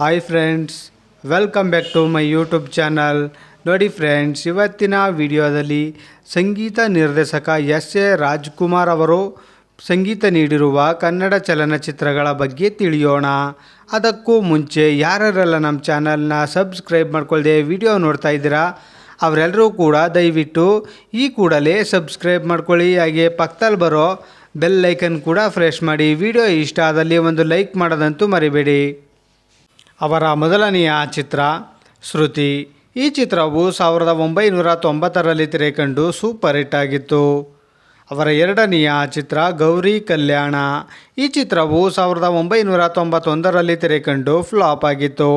Hi friends welcome back to my YouTube channel ನೋಡಿ friends ಇವತ್ತಿನ ವಿಡಿಯೋದಲ್ಲಿ ಸಂಗೀತ ನಿರ್ದೇಶಕ ಎಸ್ ಎ ರಾಜ್ಕುಮಾರ್ ಅವರು ಸಂಗೀತ ನೀಡಿರುವ ಕನ್ನಡ ಚಲನಚಿತ್ರಗಳ ಬಗ್ಗೆ ತಿಳಿಯೋಣ. ಅದಕ್ಕೂ ಮುಂಚೆ ಯಾರ್ಯಾರೆಲ್ಲ ನಮ್ಮ ಚಾನಲ್ನ ಸಬ್ಸ್ಕ್ರೈಬ್ ಮಾಡ್ಕೊಳ್ಳದೆ ವಿಡಿಯೋ ನೋಡ್ತಾ ಇದ್ದೀರಾ, ಅವರೆಲ್ಲರೂ ಕೂಡ ದಯವಿಟ್ಟು ಈ ಕೂಡಲೇ ಸಬ್ಸ್ಕ್ರೈಬ್ ಮಾಡ್ಕೊಳ್ಳಿ. ಹಾಗೆ ಪಕ್ಕದಲ್ಲಿ ಬರೋ ಬೆಲ್ ಐಕನ್ ಕೂಡ ಫ್ರೆಶ್ ಮಾಡಿ. ವಿಡಿಯೋ ಇಷ್ಟ ಆದಲ್ಲಿ ಒಂದು ಲೈಕ್ ಮಾಡೋದಂತೂ ಮರಿಬೇಡಿ. ಅವರ ಮೊದಲನೆಯ ಚಿತ್ರ, ಶ್ರುತಿ. ಈ ಚಿತ್ರವು ಸಾವಿರದ ಒಂಬೈನೂರ ತೊಂಬತ್ತರಲ್ಲಿ ತೆರೆಕಂಡು ಸೂಪರ್ ಹಿಟ್ ಆಗಿತ್ತು. ಅವರ ಎರಡನೆಯ ಚಿತ್ರ, ಗೌರಿ ಕಲ್ಯಾಣ. ಈ ಚಿತ್ರವು ಸಾವಿರದ ಒಂಬೈನೂರ ತೊಂಬತ್ತೊಂದರಲ್ಲಿ ತೆರೆಕಂಡು ಫ್ಲಾಪ್ ಆಗಿತ್ತು.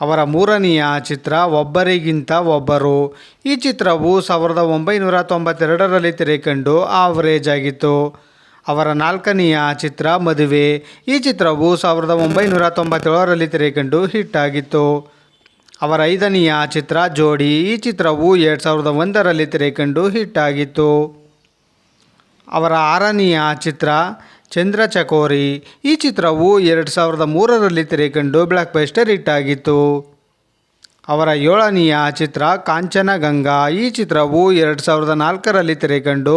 ಅವರ ಮೂರನೆಯ ಚಿತ್ರ, ಒಬ್ಬರಿಗಿಂತ ಒಬ್ಬರು. ಈ ಚಿತ್ರವು ಸಾವಿರದ ಒಂಬೈನೂರ ತೊಂಬತ್ತೆರಡರಲ್ಲಿ ತೆರೆಕಂಡು ಆವರೇಜ್ ಆಗಿತ್ತು. ಅವರ ನಾಲ್ಕನೆಯ ಚಿತ್ರ ಮದುವೆ. ಈ ಚಿತ್ರವು ಸಾವಿರದ ಒಂಬೈನೂರ ತೊಂಬತ್ತೇಳರಲ್ಲಿ ತೆರೆಕಂಡು ಹಿಟ್ ಆಗಿತ್ತು. ಅವರ ಐದನೆಯ ಚಿತ್ರ ಜೋಡಿ ಈ ಚಿತ್ರವು ಎರಡು ಸಾವಿರದ ಒಂದರಲ್ಲಿ ತೆರೆಕಂಡು ಹಿಟ್ ಆಗಿತ್ತು. ಅವರ ಆರನೆಯ ಚಿತ್ರ ಚಂದ್ರ ಚಕೋರಿ ಈ ಚಿತ್ರವು ಎರಡು ಸಾವಿರದ ಮೂರರಲ್ಲಿ ತೆರೆಕಂಡು ಬ್ಲಾಕ್ ಬಸ್ಟರ್ ಹಿಟ್ ಆಗಿತ್ತು. ಅವರ ಏಳನೆಯ ಚಿತ್ರ ಕಾಂಚನಗಂಗಾ. ಈ ಚಿತ್ರವು ಎರಡು ಸಾವಿರದ ನಾಲ್ಕರಲ್ಲಿ ತೆರೆಕಂಡು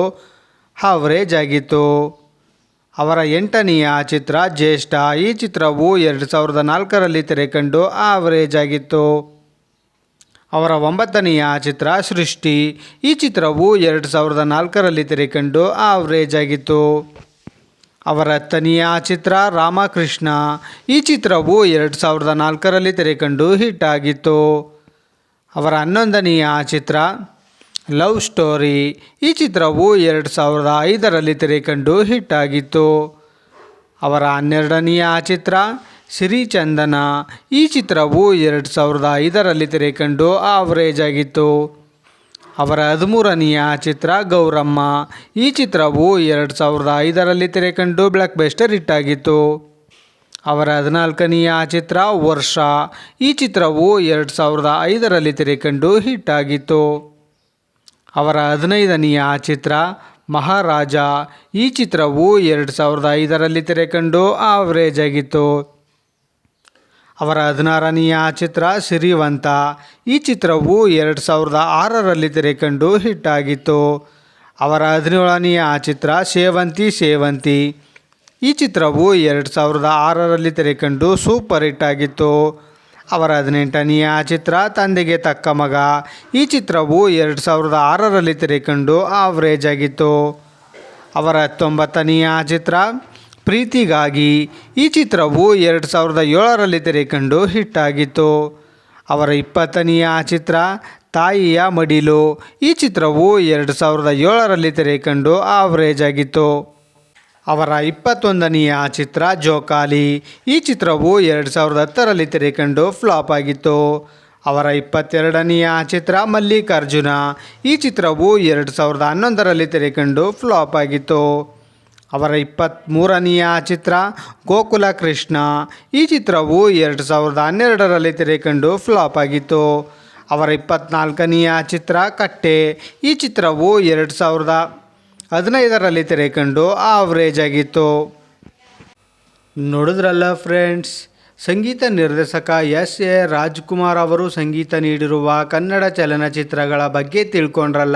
ಹಾವರೇಜ್ ಆಗಿತ್ತು ಅವರ ಎಂಟನೆಯ ಚಿತ್ರ ಜ್ಯೇಷ್ಠ, ಈ ಚಿತ್ರವು ಎರಡು ಸಾವಿರದ ನಾಲ್ಕರಲ್ಲಿ ತೆರೆಕಂಡು ಆವರೇಜ್ ಆಗಿತ್ತು ಅವರ ಒಂಬತ್ತನೆಯ ಚಿತ್ರ ಸೃಷ್ಟಿ, ಈ ಚಿತ್ರವು ಎರಡು ಸಾವಿರದ ನಾಲ್ಕರಲ್ಲಿ ತೆರೆಕಂಡು ಆವರೇಜ್ ಆಗಿತ್ತು ಅವರ ಹತ್ತನೆಯ ಚಿತ್ರ ರಾಮಕೃಷ್ಣ, ಈ ಚಿತ್ರವು ಎರಡು ಸಾವಿರದ ನಾಲ್ಕರಲ್ಲಿ ತೆರೆಕಂಡು ಹಿಟ್ ಆಗಿತ್ತು. ಅವರ ಹನ್ನೊಂದನೆಯ ಚಿತ್ರ ಲವ್ ಸ್ಟೋರಿ ಈ ಚಿತ್ರವು ಎರಡು ಸಾವಿರದ ಐದರಲ್ಲಿ ತೆರೆಕಂಡು ಹಿಟ್ ಆಗಿತ್ತು. ಅವರ ಹನ್ನೆರಡನೆಯ ಚಿತ್ರ, ಸಿರಿಚಂದನ. ಈ ಚಿತ್ರವು ಎರಡು ಸಾವಿರದ ಐದರಲ್ಲಿ ತೆರೆಕಂಡು ಆವರೇಜ್ ಆಗಿತ್ತು. ಅವರ ಹದಿಮೂರನೆಯ ಚಿತ್ರ, ಗೌರಮ್ಮ. ಈ ಚಿತ್ರವು ಎರಡು ಸಾವಿರದ ಐದರಲ್ಲಿ ತೆರೆಕಂಡು ಬ್ಲಾಕ್ ಬೆಸ್ಟರ್ ಹಿಟ್ ಆಗಿತ್ತು. ಅವರ ಹದಿನಾಲ್ಕನೆಯ ಚಿತ್ರ, ವರ್ಷ. ಈ ಚಿತ್ರವು ಎರಡು ಸಾವಿರದ ಐದರಲ್ಲಿ ತೆರೆಕಂಡು ಹಿಟ್ ಆಗಿತ್ತು. ಅವರ ಹದಿನೈದನೆಯ ಚಿತ್ರ ಮಹಾರಾಜ. ಈ ಚಿತ್ರವು ಎರಡು ಸಾವಿರದ ಐದರಲ್ಲಿ ತೆರೆಕಂಡು ಆವರೇಜ್ ಆಗಿತ್ತು. ಅವರ ಹದಿನಾರನೆಯ ಚಿತ್ರ ಸಿರಿವಂತ ಈ ಚಿತ್ರವು ಎರಡು ಸಾವಿರದ ಆರರಲ್ಲಿ ತೆರೆಕಂಡು ಹಿಟ್ ಆಗಿತ್ತು. ಅವರ ಹದಿನೇಳನೆಯ ಚಿತ್ರ ಸೇವಂತಿ ಸೇವಂತಿ. ಈ ಚಿತ್ರವು ಎರಡು ಸಾವಿರದ ಆರರಲ್ಲಿ ತೆರೆಕಂಡು ಸೂಪರ್ ಹಿಟ್ ಆಗಿತ್ತು. ಅವರ ಹದಿನೆಂಟನೆಯ ಚಿತ್ರ, ತಂದೆಗೆ ತಕ್ಕ ಮಗ. ಈ ಚಿತ್ರವು ಎರಡು ಸಾವಿರದ ಆರರಲ್ಲಿ ತೆರೆಕಂಡು ಆವರೇಜ್ ಆಗಿತ್ತು. ಅವರ ಹತ್ತೊಂಬತ್ತನೆಯ ಚಿತ್ರ, ಪ್ರೀತಿಗಾಗಿ. ಈ ಚಿತ್ರವು ಎರಡು ಸಾವಿರದ ಏಳರಲ್ಲಿ ತೆರೆಕಂಡು ಹಿಟ್ ಆಗಿತ್ತು. ಅವರ ಇಪ್ಪತ್ತನೆಯ ಚಿತ್ರ, ತಾಯಿಯ ಮಡಿಲು. ಈ ಚಿತ್ರವು ಎರಡು ಸಾವಿರದ ಏಳರಲ್ಲಿ ತೆರೆಕಂಡು ಆವರೇಜ್ ಆಗಿತ್ತು. ಅವರ ಇಪ್ಪತ್ತೊಂದನೆಯ ಚಿತ್ರ ಜೋಕಾಲಿ. ಈ ಚಿತ್ರವು ಎರಡು ಸಾವಿರದ ಹತ್ತರಲ್ಲಿ ತೆರೆಕಂಡು ಫ್ಲಾಪ್ ಆಗಿತ್ತು. ಅವರ ಇಪ್ಪತ್ತೆರಡನೆಯ ಚಿತ್ರ ಮಲ್ಲಿಕಾರ್ಜುನ. ಈ ಚಿತ್ರವು ಎರಡು ಸಾವಿರದ ಹನ್ನೊಂದರಲ್ಲಿ ತೆರೆಕಂಡು ಫ್ಲಾಪ್ ಆಗಿತ್ತು. ಅವರ ಇಪ್ಪತ್ತ್ಮೂರನೆಯ ಚಿತ್ರ ಗೋಕುಲ ಕೃಷ್ಣ. ಈ ಚಿತ್ರವು ಎರಡು ಸಾವಿರದ ಹನ್ನೆರಡರಲ್ಲಿ ತೆರೆಕಂಡು ಫ್ಲಾಪ್ ಆಗಿತ್ತು. ಅವರ ಇಪ್ಪತ್ತ್ನಾಲ್ಕನೆಯ ಚಿತ್ರ ಕಟ್ಟೆ. ಈ ಚಿತ್ರವು ಎರಡು ಸಾವಿರದ ಹದಿನೈದರಲ್ಲಿ ತೆರೆಕೊಂಡು ಆವ್ರೇಜ್ ಆಗಿತ್ತು. ನೋಡಿದ್ರಲ್ಲ ಫ್ರೆಂಡ್ಸ್ ಸಂಗೀತ ನಿರ್ದೇಶಕ ಎಸ್ ಎ ರಾಜ್ಕುಮಾರ್ ಅವರು ಸಂಗೀತ ನೀಡಿರುವ ಕನ್ನಡ ಚಲನಚಿತ್ರಗಳ ಬಗ್ಗೆ ತಿಳ್ಕೊಂಡ್ರಲ್ಲ?